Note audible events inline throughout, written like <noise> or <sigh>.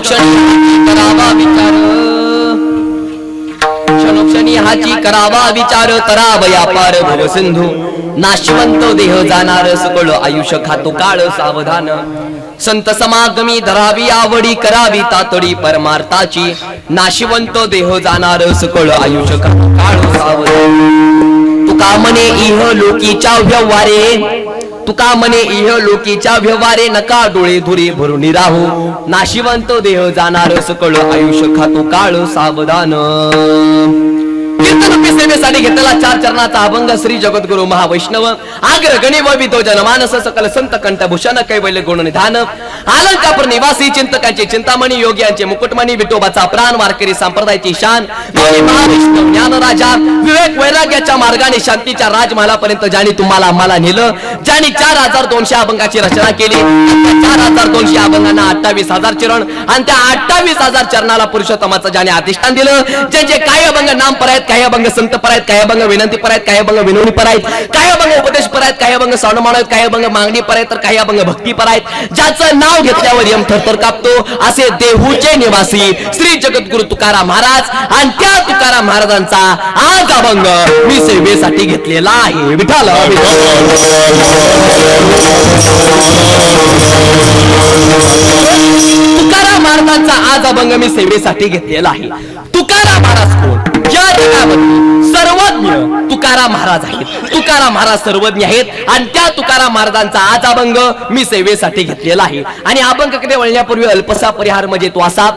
क्षणोक्षणी करावा विचार. क्षणोक्षणी हाची करावा विचार तरावया पार भव सिंधू. नाशवंत देह जाणार सकळ आयुष्य खातो काळ सावधान. संत समागमी धरावी आवडी करावी तातडी परमार्थाची. नाशिवंत देह जाणार सकळ आयुष्य खातो काळ सावधान. तुका म्हणे इह लोकीच्या व्यवहारे. तुका म्हणे इह लोकीच्या व्यवहारे नका डोळे धुरे भरून राहू नाशिवंत देह जाणार सकळ आयुष्य खातो काळ सावधान. कीर्तन घेतलेला चार चरणाचा अभंग श्री जगद्गुरु महावैष्णव. आग्र गणी व जनमानस सकल संत कंठभूषण कैवल्य गुण निधान. अलंकापूर निवासी चिंतकांचे चिंतामणी योग्यांचे मुकुटमणी विठोबाचा प्राण वारकरी संप्रदायाची शान. महाविष्णू ज्ञान राजा विवेक वैराग्याच्या मार्गाने शांतीच्या राजमहालापर्यंत ज्याने तुम्हाला आम्हाला नेलं ज्याने चार हजार दोनशे अभंगाची रचना केली. चार हजार दोनशे अभंगांना अठ्ठावीस हजार चरण आणि त्या अठ्ठावीस हजार चरणाला पुरुषोत्तमाचं ज्याने अधिष्ठान दिलं जे जे काही अभंग नाम पर आहेत काही अभंग संत पर आहेत काही अभंग विनंती पर आहेत काही अभंग विनवणी पर आहेत काही अभंग उपदेश पर आहेत काही अभंग सौनमान आहेत काही अभंग मागणी पर आहेत तर काही अभंग भक्ती पर आहेत. ज्याचं नाव घेतल्यावर यम थरथर कापतो असे देहूचे निवासी श्री जगद्गुरु तुकाराम महाराज आणि त्या तुकाराम महाराजांचा आज अभंग मी सेवेसाठी घेतलेला आहे. विठाल तुकाराम महाराजांचा आज अभंग मी सेवेसाठी घेतलेला आहे. तुकाराम महाराज कोण? या जगामध्ये तुकाराम. महाराज आहेत. तुकाराम महाराज सर्वज्ञ आहेत. आणि त्या तुकाराम महाराजांचा आज अभंग मी सेवेसाठी घेतलेला आहे. आणि अभंगाकडे वळण्यापूर्वी अल्पसा परिहार म्हणजे तो असा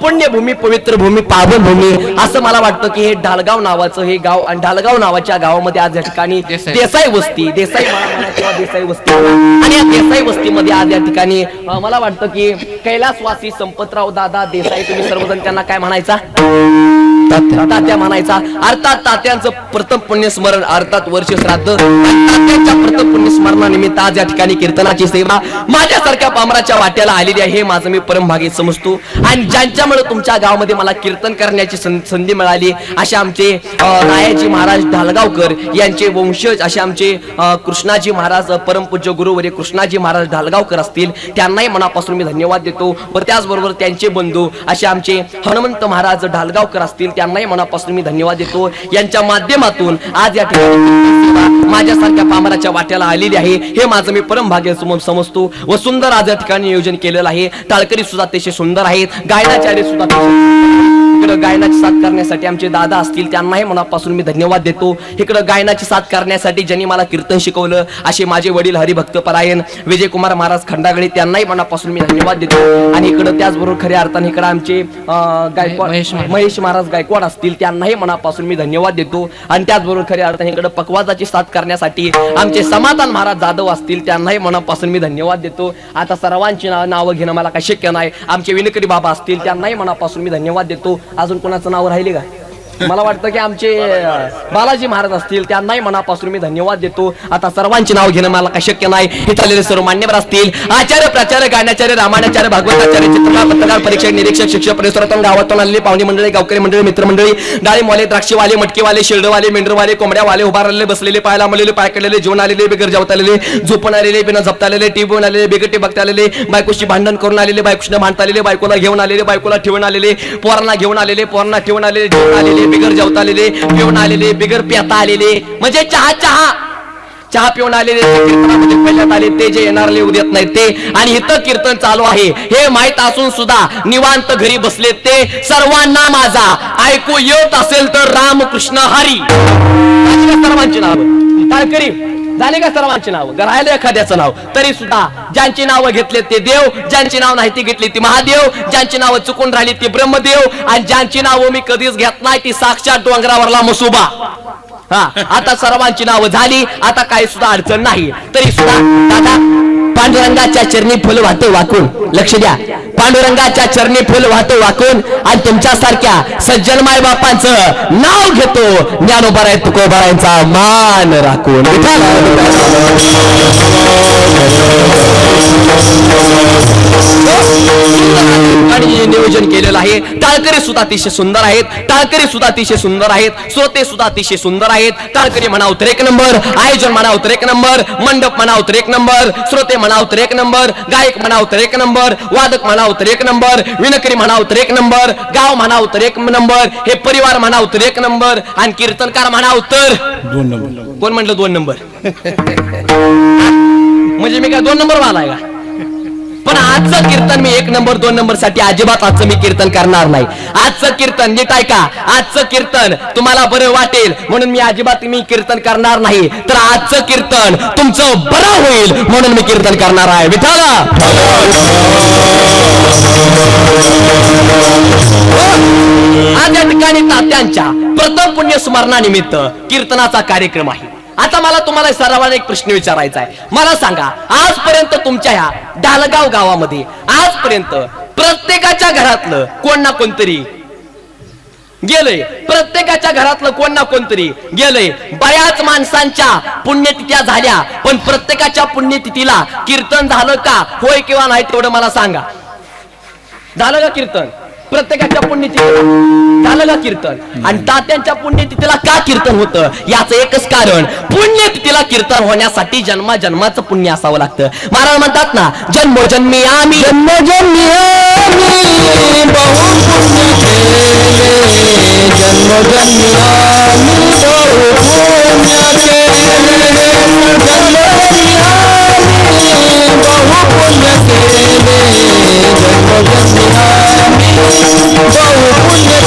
पुण्यभूमी पवित्र भूमी पावन भूमी असं मला वाटतं की हे ढालगाव नावाचं हे गाव आणि ढालगाव नावाच्या गावामध्ये आज या ठिकाणी देसाई. वस्ती देसाई किंवा देसाई वस्ती. आणि या देसाई वस्तीमध्ये आज या ठिकाणी मला वाटतं की कैलासवासी संपतराव दादा देसाई तुम्ही सर्वजण त्यांना काय म्हणायचा? तात्या. म्हणायचा अर्थात तात्यांचं प्रथम पुण्यस्मरण अर्थात वर्ष श्राद्ध. आणि तात्यांच्या प्रथम पुण्यस्मरणानिमित्त आज या ठिकाणी कीर्तनाची सेवा माझ्यासारख्या पामराच्या वाट्याला आलेली आहे हे माझं मी परमभागी समजतो. आणि ज्यांच्यामुळे तुमच्या गावामध्ये मला कीर्तन करण्याची संधी मिळाली असे आमचे रायाजी महाराज ढालगावकर यांचे वंशज असे आमचे कृष्णाजी महाराज परमपूज्य गुरुवरी कृष्णाजी महाराज ढालगावकर असतील त्यांनाही मनापासून मी धन्यवाद देतो. व त्याचबरोबर त्यांचे बंधू असे आमचे हनुमंत महाराज ढालगावकर असतील त्यांनाही मनापासून मी धन्यवाद देतो. यांच्या माध्यमातून आज या ठिकाणी माझ्यासारख्या पामराच्या वाट्याला आलेली आहे. हे माझं मी परम भाग्य समजतो. व सुंदर आज या ठिकाणी नियोजन केलेलं आहे. टाळकरी सुद्धा अतिशय सुंदर आहेत. गायनाचार्य सुद्धा अतिशय इकडं गायनाची साथ करण्यासाठी आमचे दादा असतील त्यांनाही मनापासून मी धन्यवाद देतो. इकडं गायनाची साथ करण्यासाठी ज्यांनी मला कीर्तन शिकवलं असे माझे वडील हरिभक्त परायण विजयकुमार महाराज खंडागळे त्यांनाही मनापासून मी धन्यवाद देतो. आणि इकडं त्याचबरोबर खऱ्या अर्थाने इकडं आमचे गायकवाड महेश महाराज. गायकवाड असतील त्यांनाही मनापासून मी धन्यवाद देतो. आणि त्याचबरोबर खऱ्या अर्थाने इकडे पकवाजाची साथ करण्यासाठी आमचे समाधान महाराज जाधव असतील त्यांनाही मनापासून मी धन्यवाद देतो. आता सर्वांची नाव नावं घेणं मला काही शक्य नाही. आमचे विनकरी बाबा असतील त्यांनाही मनापासून मी धन्यवाद देतो. अजून कोणाचं नाव राहिले का? मला वाटतं की आमचे बालाजी महाराज असतील त्यांनाही मनापासून मी धन्यवाद देतो. आता सर्वांची नाव घेणं मला काही शक्य नाही. हे चाललेले सर्व मान्यवर असतील. आचार्य प्राचार्य गाण्याचार्य रामाणाचार्य भागवताचार्य चित्रकार पत्रकार परीक्षक निरीक्षक शिक्षक परिसरातून गावातून आलेले पाहुणे मंडळी गावकरी मंडळी मित्रमंडळी डाळीमवाले द्राक्षेवाले मटकेवाले शेरडवाले मेंढरवाले कोंबड्यावाले उभारलेले बसलेले पायला मळलेले पाय केलेले जेवण आलेले बेगर जेवता आलेले झोपून आलेले बिना झपता आलेले टीव्ही आलेले बेगटे बघता आलेले बायकोशी भांडण करून आलेले बायकोशी भांडता आलेले बायकोला घेऊन आलेले बायकोला ठेवून आलेले पोरांना घेऊन आलेले पोरांना ठेवून आलेले जेवण आलेले बिगर जेवता आलेले पिऊन आलेले बिगर प्याता आलेले. म्हणजे चहा चहा. चहा पिऊन आलेले कीर्तनामध्ये पहिल्यात आले ते जे येणारले उद्यात नाही ते. आणि इथं कीर्तन चालू आहे. हे माहीत असून सुद्धा निवांत घरी बसले ते सर्वांना माझा. ऐकू येत असेल तर रामकृष्ण हरी. सर्वांची नाव. टाळकरी झाले का सर्वांची नाव? राहिलं एखाद्याचं नाव? तरी सुद्धा ज्यांची नावं घेतले ते देव ज्यांची नाव नाही ती घेतली ती महादेव ज्यांची नावं चुकून राहिली ती ब्रह्मदेव आणि ज्यांची नावं मी कधीच घेत नाही ती साक्षात डोंगरावरला मसुबा. हा आता सर्वांची नावं झाली आता काही सुद्धा अडचण नाही. तरी सुद्धा दादा पांडुरंगाच्या चरणी फुल वाहते वाकून. लक्ष द्या. पांडुरंगाच्या चरणी फुल वाहतो वाकून आणि तुमच्यासारख्या सज्जन माय बापांचं नाव घेतो. ज्ञानोबराय तुकोबरायांचा मान राखून. नियोजन केलेलं आहे. टाळकरी सुद्धा अतिशय सुंदर आहेत. टाळकरी सुद्धा अतिशय सुंदर आहेत. श्रोते सुद्धा अतिशय सुंदर आहेत. टाळकरी म्हणा तर एक नंबर आयोजन म्हणा तर एक नंबर मंडप म्हणा तर एक नंबर श्रोते म्हणा तर एक नंबर गायक म्हणा तर एक नंबर वादक म्हणा म्हणाव तर एक नंबर विनकरी म्हणाव तर एक नंबर गाव म्हणाव तर एक नंबर हे परिवार म्हणाव तर एक नंबर आणि कीर्तनकार म्हणाव तर दोन नंबर. कोण म्हटलं दोन नंबर? <laughs> म्हणजे मी काय दोन नंबर वाला आहे का? पण आजचं कीर्तन मी एक नंबर दोन नंबरसाठी अजिबात आजचं मी कीर्तन करणार नाही. आजचं कीर्तन नीट ऐका. आजचं कीर्तन तुम्हाला बरं वाटेल. म्हणून मी अजिबात मी कीर्तन करणार नाही. तर आजचं कीर्तन तुमचं बरं होईल म्हणून मी कीर्तन करणार आहे. विठाला आज या ठिकाणी तात्यांच्या प्रथम पुण्य स्मरणानिमित्त कीर्तनाचा कार्यक्रम आहे. आता मला तुम्हाला सर्वांना एक प्रश्न विचारायचा आहे. मला सांगा आजपर्यंत तुमच्या ह्या डालगाव गावामध्ये आजपर्यंत प्रत्येकाच्या घरातलं कोण ना कोणतरी गेलंय. प्रत्येकाच्या घरातलं कोण ना कोणतरी गेलंय. बऱ्याच माणसांच्या पुण्यतिथ्या झाल्या पण प्रत्येकाच्या पुण्यतिथीला कीर्तन झालं का? होय किंवा नाही तेवढं मला सांगा. झालं का कीर्तन? प्रत्येकाच्या पुण्यतिथीला झालं का कीर्तन? आणि तात्यांच्या पुण्यतिथीला का कीर्तन होतं? याचं एकच कारण पुण्यतिथीला कीर्तन होण्यासाठी जन्मा जन्माचं पुण्य असावं लागतं. महाराज म्हणतात ना जन्मोजन्मी आम्ही. जन्मोजन्मी आम्ही. बहु पुण्य केले जन्मोजन्मी आम्ही बहु पुण्य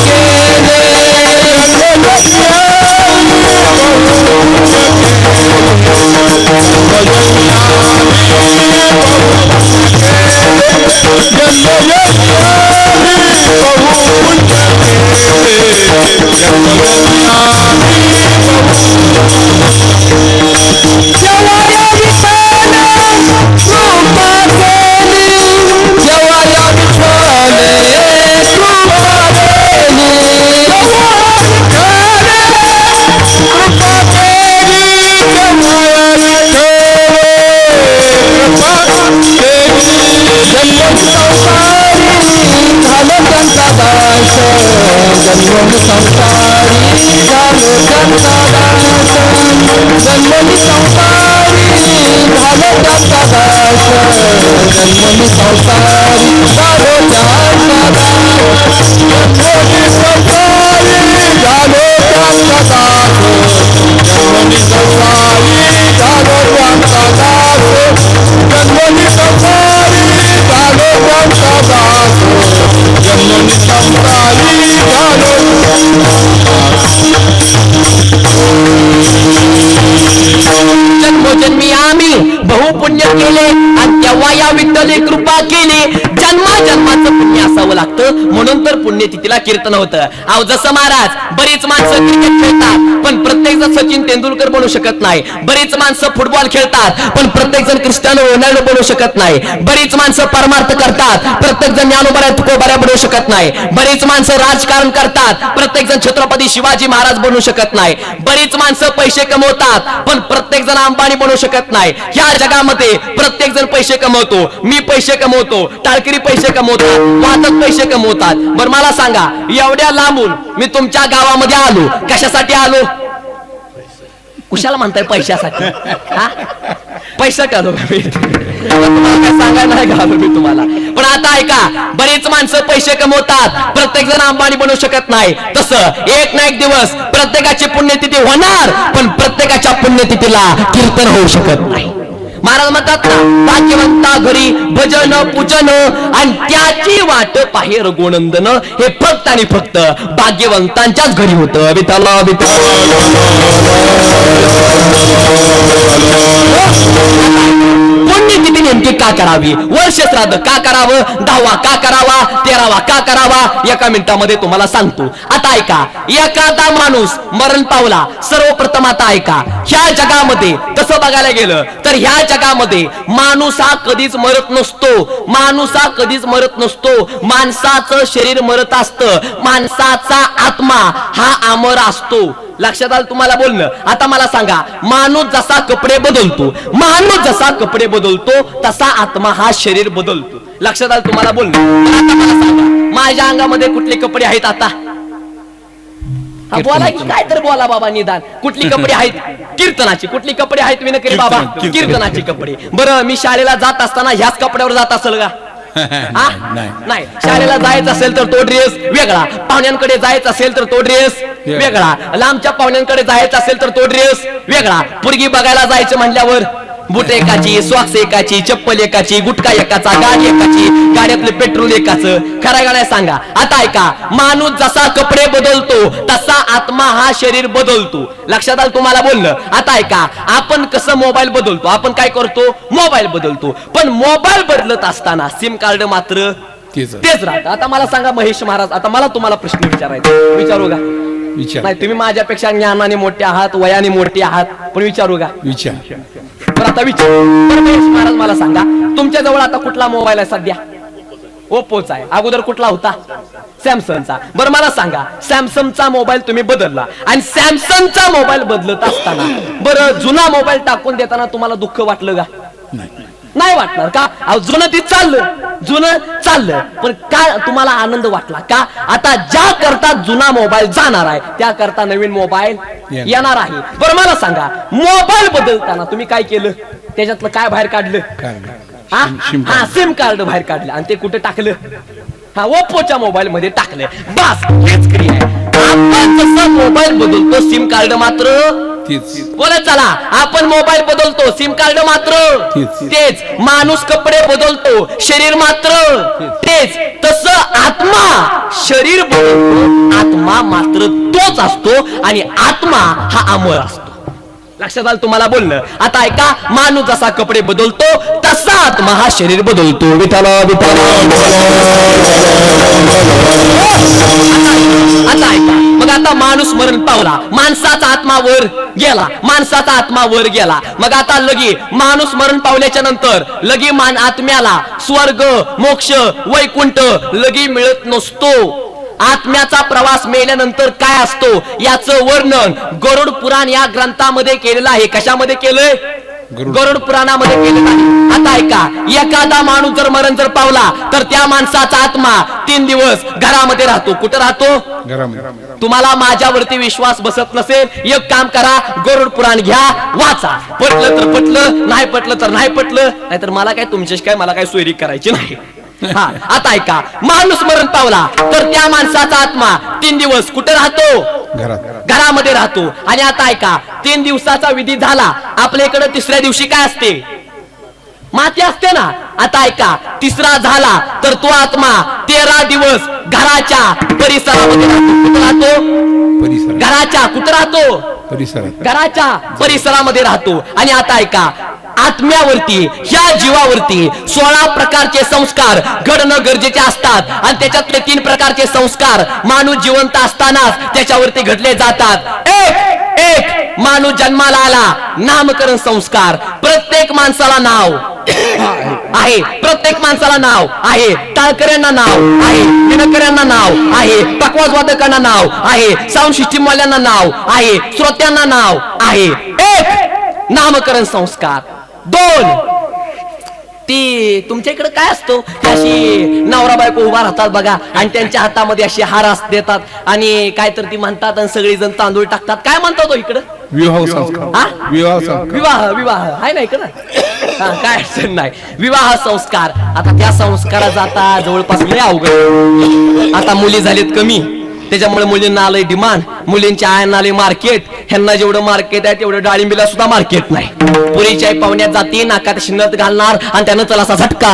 जन्मोनी संसारी झालो त्यांचा दास संसारी झालो त्यांचा दास संसारी झालो त्यांचा दास संसारी झालो त्यांचा दास संसारी झालो बहुपुण्य केले आणि तेव्हा या विठ्ठले कृपा केली. जन्मा जन्माचं पुण्य असावं लागतं. म्हणून तर पुण्यतिथीला कीर्तन होतं. अहो जसं महाराज बरीच माणसं क्रिकेट खेळतात पण प्रत्येक जण सचिन तेंडुलकर बनू शकत नाही. बरीच माणसं फुटबॉल खेळतात पण प्रत्येक जण क्रिस्टियानो रोनाल्डो बनू शकत नाही. बरीच माणसं परमार्थ करतात प्रत्येक जण ज्ञानोबऱ्या तुकोबऱ्या बनू शकत नाही. बरीच माणसं राजकारण करतात प्रत्येक जण छत्रपती शिवाजी महाराज बनू शकत नाही. बरीच माणसं पैसे कमवतात पण प्रत्येक जण अंबानी बनू शकत नाही. या जगामध्ये प्रत्येक जण पैसे कमवतो. मी पैसे कमवतो. टाळकरी पैसे कमवतात. वाहतक पैसे कमवतात. बरं मला सांगा एवढ्या लांबून मी तुमच्या गावामध्ये आलो. कशासाठी आलो? कुशाला म्हणताय पैशासाठी? पैसा का तुम्हाला सांगायला नाही घालू मी तुम्हाला. पण आता ऐका बरीच माणसं पैसे कमवतात. प्रत्येक जण अंबानी बनवू शकत नाही. तसं एक ना एक दिवस प्रत्येकाची पुण्यतिथी होणार पण प्रत्येकाच्या पुण्यतिथीला कीर्तन होऊ शकत नाही. महाराज म्हणतात ना भाग्यवंता घरी भजन पूजन आणि त्याची वाट पाहे रघुनंदन हे फक्त आणि फक्त भाग्यवंतांच्याच घरी होतं. हो? विठाला पुण्यतिथी नेमकी का करावी? वर्ष श्राद्ध का करावं? दहावा का करावा? तेरावा का करावा? एका मिनिटामध्ये तुम्हाला सांगतो. आता ऐका एखादा माणूस मरण पावला सर्वप्रथम आता ऐका ह्या जगामध्ये तसं बघायला गेलं? तर ह्या जगामध्ये माणूस हा कधीच मरत नसतो. माणूस हा कधीच मरत नसतो. माणसाचं शरीर मरत असतं. माणसाचा आत्मा हा अमर असतो. लक्षात आलं तुम्हाला बोलणं? आता मला सांगा माणूस जसा कपडे बदलतो माणूस जसा कपडे बदलतो तसा आत्मा हा शरीर बदलतो. लक्षात आलं तुम्हाला बोलणं? आता मला सांगा माझ्या अंगामध्ये कुठले कपडे आहेत आता? बोला की काय तर बोला बाबा निदान. कुठली कपडे आहेत? कीर्तनाची. कुठली कपडे आहेत विनकरी बाबा? कीर्तन, कीर्तन. कीर्तनाची कपडे. बरं मी शाळेला जात असताना ह्याच कपड्यावर जात असेल का? <laughs> नाही. नाही. शाळेला जायचं असेल तर तो ड्रेस वेगळा. पाहुण्यांकडे जायचं असेल तर तो ड्रेस वेगळा. लांबच्या पाहुण्यांकडे जायचं असेल तर तो ड्रेस वेगळा. पुरगी बघायला जायचं म्हणल्यावर बुट एकाची सॉक्स एकाची चप्पल एकाची गुटखा एकाचा गाडी एकाची गाड्यातले पेट्रोल एकाचं. खरा गाड्या सांगा? आता ऐका माणूस जसा कपडे बदलतो तसा आत्मा हा शरीर बदलतो. लक्षात आलं तुम्हाला बोललं आता ऐका आपण कसं मोबाईल बदलतो? आपण काय करतो? मोबाईल बदलतो. पण मोबाईल बदलत असताना सिम कार्ड मात्र तेच. तेच राहतं. आता मला सांगा महेश महाराज आता मला तुम्हाला प्रश्न विचारायचा विचारू का? विचार. नाही तुम्ही माझ्यापेक्षा ज्ञानाने मोठे आहात वयाने मोठे आहात पण विचारू का? विचार. बरं आता विचार. बरं महेश महाराज मला सांगा तुमच्या जवळ आता कुठला मोबाईल आहे सध्या? ओप्पोचा आहे. अगोदर कुठला होता? सॅमसंगचा. बरं मला सांगा सॅमसंगचा मोबाईल तुम्ही बदलला आणि सॅमसंगचा मोबाईल बदलत असताना बरं जुना मोबाईल टाकून देताना तुम्हाला दुःख वाटलं का? नाही. नाही वाटणार का? अहो, जुनं ते चाललं. जुनं चाललं. पण काय तुम्हाला आनंद वाटला का? आता ज्या करता जुना मोबाईल जाणार आहे त्या करता नवीन मोबाईल येणार. आहे. बरं मला सांगा मोबाईल बदलताना तुम्ही काय केलं? त्याच्यातलं काय बाहेर काढलं. हा? सिम हा सिम कार्ड बाहेर काढलं. आणि ते कुठे टाकलं? हा ओप्पोच्या मोबाईल मध्ये टाकलं. बस हेच क्रिया आहे. आपण जसं मोबाईल बदलतो सिम कार्ड मात्र तेच. बोला चला. आपण मोबाईल बदलतो. सिम कार्ड मात्र. तेच. माणूस कपडे बदलतो. शरीर मात्र. तेच. तस आत्मा शरीर बदलतो. आत्मा मात्र तोच असतो आणि आत्मा हा अमर असतो. लक्षात आलं तुम्हाला बोलणं? आता ऐका माणूस जसा कपडे बदलतो तसा आत्मा हा शरीर बदलतो विठाला आता ऐका मग आता माणूस मरण पावला माणसाचा आत्मा वर गेला माणसाचा आत्मा वर गेला. मग आता लगी माणूस मरण पावल्याच्या नंतर लगी मान आत्म्याला स्वर्ग मोक्ष वैकुंठ लगी मिळत नसतो. आत्म्याचा प्रवास मेल्यानंतर काय असतो? याचं वर्णन गरुड पुराण या ग्रंथामध्ये केलेलं आहे. कशामध्ये केलंय? गरुड. पुराणामध्ये केलेलं आहे. आता ऐका एखादा माणूस जर मरण जर पावला तर त्या माणसाचा आत्मा तीन दिवस घरामध्ये राहतो. कुठं राहतो? तुम्हाला माझ्यावरती विश्वास बसत नसेल एक काम करा गरुड पुराण घ्या वाचा. पटलं तर पटलं नाही पटलं तर नाही पटलं. नाहीतर मला काय तुमच्याशी काय मला काय सोयरी करायची नाही. हा आता ऐका. माणूस मरण पावला तर त्या माणसाचा आत्मा तीन दिवस कुठे राहतो? घरामध्ये राहतो. आणि आता ऐका तीन दिवसाचा विधी झाला आपल्या इकडे तिसऱ्या दिवशी काय असते? माती असते ना? आता ऐका तिसरा झाला तर तो आत्मा तेरा दिवस घराच्या परिसरामध्ये राहतो. घराच्या कुठं राहतो? घराच्या परिसरामध्ये राहतो. आणि आता ऐका आत्म्यावरती ह्या जीवावरती सोळा प्रकारचे संस्कार घडणं गरजेचे असतात. आणि त्याच्यातले तीन प्रकारचे संस्कार माणूस जिवंत असतानाच त्याच्यावरती घडले जातात. एक एक माणूस जन्माला आला. नामकरण संस्कार. प्रत्येक माणसाला नाव आहे. प्रत्येक माणसाला नाव आहे. टाळकऱ्यांना नाव आहे. विणकऱ्यांना नाव आहे. पकवाज वादकांना नाव आहे. साऊंड सिस्टीमवाल्यांना नाव आहे. श्रोत्यांना नाव आहे. एक नामकरण संस्कार. दोन. ती तुमच्या इकडे काय असतो? अशी नवरा बायको उभा राहतात बघा आणि त्यांच्या हातामध्ये अशी हार देतात. आणि काय तर ती म्हणतात आणि सगळी जण तांदूळ टाकतात. काय म्हणतात तो इकडं? विवाह? संस्कार. विवाह संस्कार. विवाह विवाह. आहे नाही का हा, काय अडचण नाही. विवाह संस्कार. आता त्या संस्कारा जाता जवळपास लय अवघड आता मुली झालीत कमी. त्याच्यामुळे मुलींना आलंय डिमांड मुलींच्या आयांना आले मार्केट ह्यांना जेवढं मार्केट आहे तेवढं डाळिंबीला सुद्धा मार्केट नाही. पुरीच्या पाहुण्यात जाते नाकात शिंदत घालणार आणि त्यानं चला असा झटका.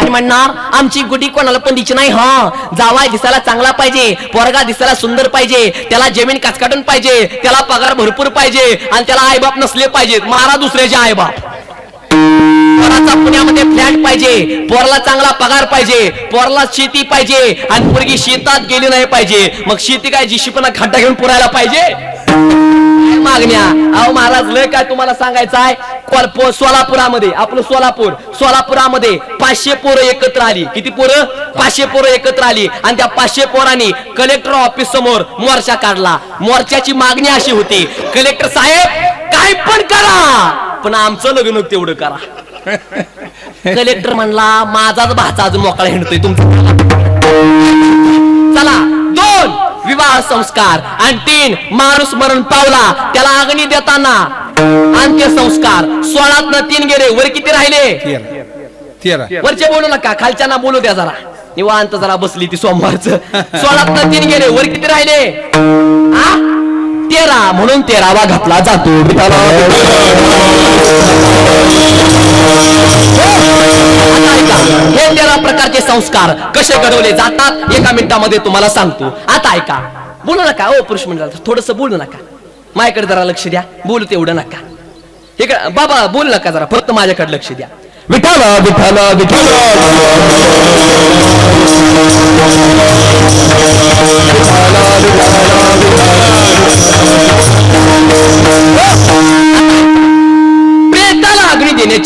आणि म्हणणार आमची गुडी कोणाला पण दिची नाही हा. जावाय दिसायला चांगला पाहिजे. पोरगा दिसायला सुंदर पाहिजे. त्याला जमीन काचकाटून पाहिजे. त्याला पगार भरपूर पाहिजे. आणि त्याला आईबाप नसले पाहिजेत. मारा दुसऱ्याचे आईबाप. पोराचा पुण्यामध्ये फ्लॅट पाहिजे. पोरला चांगला पगार पाहिजे. पोरला शेती पाहिजे. आणि पोरगी शेतात गेली नाही पाहिजे. मग शेती काय जिशीपणा खड्डा घेऊन पुरायला पाहिजे? काय मागण्या? अहो महाराज लय काय तुम्हाला सांगायचं आहे सोलापुरामध्ये आपलं सोलापूर सोलापुरामध्ये पाचशे पोरं एकत्र आली. किती पोरं? पाचशे पोरं एकत्र आली. आणि त्या पाचशे पोरांनी कलेक्टर ऑफिस समोर मोर्चा काढला. मोर्चाची मागणी अशी होती कलेक्टर साहेब काय पण करा. पण आमचं लग्न तेवढं करा. <laughs> कलेक्टर म्हणला माझाच भाचा अजून मोकळा हिंडतोय तुमचा. चला. विवाह संस्कार. आणि तीन माणूस मरण पावला. त्याला अग्नी देताना अंत्यसंस्कार सोळात तीन गेले. वर किती राहिले? वरचे बोलू नका. खालच्यांना बोलू द्या जरा. निवांत जरा बसली ती सोमवारचं. सोळात तीन गेले. वर किती राहिले? आ? तेरा म्हणून तेरावा घातला जातो. ऐका, हे तेरा प्रकारचे संस्कार कसे घडवले जातात एका मिनिटामध्ये तुम्हाला सांगतो. आता ऐका. बोलू नका ओ पुरुष मंडळ थोडस बोलू नका. माझ्याकडे जरा लक्ष द्या. बोलू तेवढं नका. इकडे बाबा बोलू नका जरा. फक्त माझ्याकडे लक्ष द्या. विठाल विठाल विठाल प्रेताला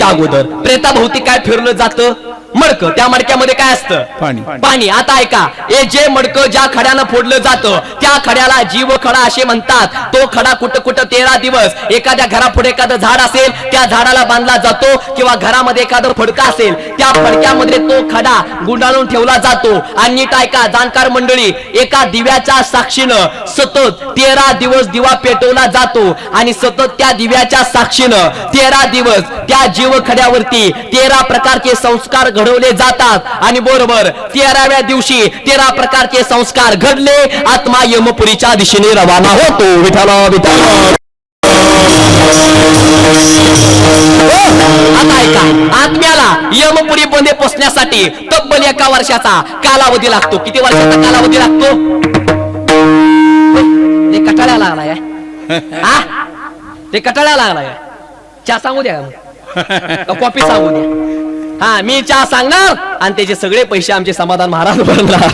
देण्याच्या अगोदर. प्रेताभोवती काय फिरलं जातं? मडक. त्या मडक्यामध्ये काय असतं? पाणी. पाणी. आता ऐका. हे जे मडक ज्या खड्यानं फोडलं जातं त्या खड्याला जीव खडा असे म्हणतात. तो खडा कुठं कुठं तेरा दिवस एखाद्या घरापुढे एखादं झाड असेल त्या झाडाला बांधला जातो किंवा घरामध्ये एखादं फडकं असेल त्या फडक्यामध्ये तो खडा गुंडाळून ठेवला जातो. आणि ऐका जाणकार मंडळी एका दिव्याच्या साक्षीनं सतत तेरा दिवस दिवा पेटवला जातो आणि सतत त्या दिव्याच्या साक्षीनं तेरा दिवस त्या जीवखड्यावरती तेरा प्रकारचे संस्कार घडवले जातात. आणि बरोबर तेराव्या दिवशी तेरा प्रकारचे संस्कार घडले आत्मा यमपुरीच्या दिशेने रवाना होतो. विठाला विठाला हो, आता ऐका. आत्म्याला यमपुरी मध्ये पोचण्यासाठी तब्बल एका वर्षाचा कालावधी लागतो. किती वर्षाचा कालावधी लागतो? कटाळ्या लागलाय हा? ते कटाळ्या लागलाय चहा सांगू द्या का कॉपी सांगू द्या? हा मी चहा सांगणार आणि त्याचे सगळे पैसे आमचे समाधान महाराज भरणार.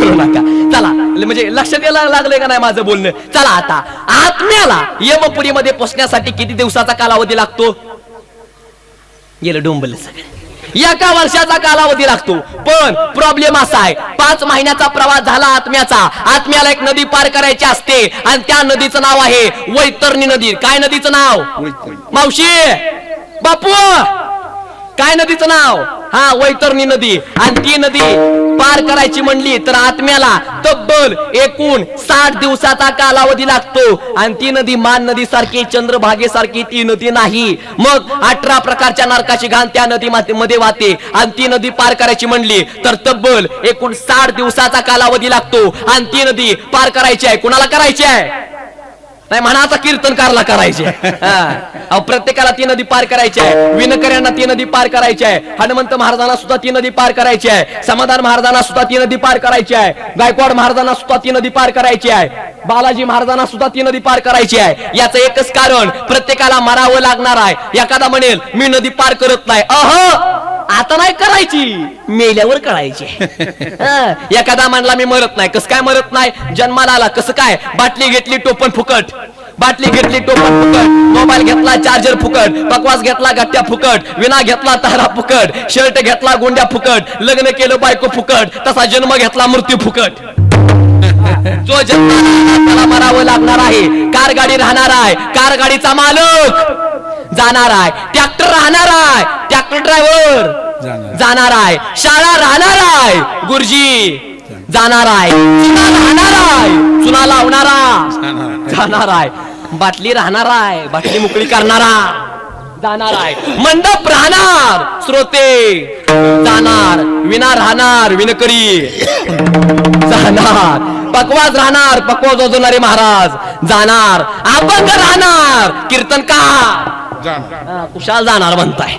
करू नका. चला म्हणजे लक्ष द्यायला लागले का नाही माझं बोलणं? चला आता. आत्म्याला यमपुरीमध्ये पोचण्यासाठी किती दिवसाचा कालावधी लागतो? गेलं डोंबल सगळं. एका वर्षाचा कालावधी लागतो. पण प्रॉब्लेम असा आहे पाच महिन्याचा प्रवास झाला आत्म्याचा. आत्म्याला एक नदी पार करायची असते आणि त्या नदीचं नाव आहे वैतरणी नदी. काय नदीचं नाव. मावशी! बापू! काय नदीचं नाव? हा वैतरणी नदी. आणि ती नदी पार करायची म्हणली तर आत्म्याला तब्बल एकूण साठ दिवसाचा कालावधी लागतो. आणि ती नदी मान नदी सारखी चंद्रभागेसारखी ती नदी नाही. मग अठरा प्रकारच्या नरकाची घाण त्या नदी मध्ये वाहते. आणि ती नदी पार करायची म्हणली तर तब्बल एकूण साठ दिवसाचा कालावधी लागतो. आणि ती नदी पार करायची आहे. कुणाला करायची आहे? नाही म्हणाचा कीर्तनकारला करायचे. <laughs> हा. प्रत्येकाला ती नदी पार करायची आहे. विणकऱ्यांना ती नदी पार करायची आहे. हनुमंत महाराजांना सुद्धा ती नदी पार करायची आहे. समाधान महाराजांना सुद्धा ती नदी पार करायची आहे. गायकवाड महाराजांना सुद्धा ती नदी पार करायची आहे. बालाजी महाराजांना सुद्धा ती नदी पार करायची आहे. याचं एकच कारण प्रत्येकाला मरावं लागणार आहे. एखादा म्हणेल मी नदी पार करत नाही. अह! आता नाही करायची. मेल्यावर करायची <laughs> हा, एखादा म्हणला मी मरत नाही. कसं काय मरत नाही? जन्माला आला. कसं काय? बाटली घेतली टोपण फुकट. बाटली घेतली टोपण फुकट. मोबाईल घेतला चार्जर फुकट. पकवास घेतला गट्ट्या फुकट. विना घेतला तारा फुकट. शर्ट घेतला गोंड्या फुकट. लग्न केलं बायको फुकट. तसा जन्म घेतला मृत्यू फुकट. <laughs> जो जन्म त्याला मरावं लागणार आहे. कार गाडी राहणार आहे. कार गाडीचा मालक. जाणार आहे. ट्रॅक्टर राहणार आहे. ट्रॅक्टर ड्रायव्हर जाणार. आहे. शाळा राहणार आहे. गुरुजी जाणार. आहे. चुना राहणार आहे. चुना लावणारा जाणार आहे. बाटली राहणार आहे. बाटली मोकळी करणारा जाणार आहे. मंडप राहणार. श्रोते जाणार. विना राहणार. विनकरी जाणार. पकवाज राहणार. पकवाज वाजवणारे महाराज जाणार. अपंग राहणार. कीर्तनकार जाणार कुशाल जाणार म्हणताय.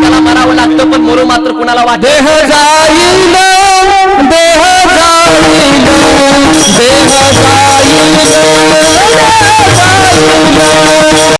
त्याला मरावं लागतं पण मरू मात्र कुणाला वाटे देह देह जाईल देह जाईल देह जाईल.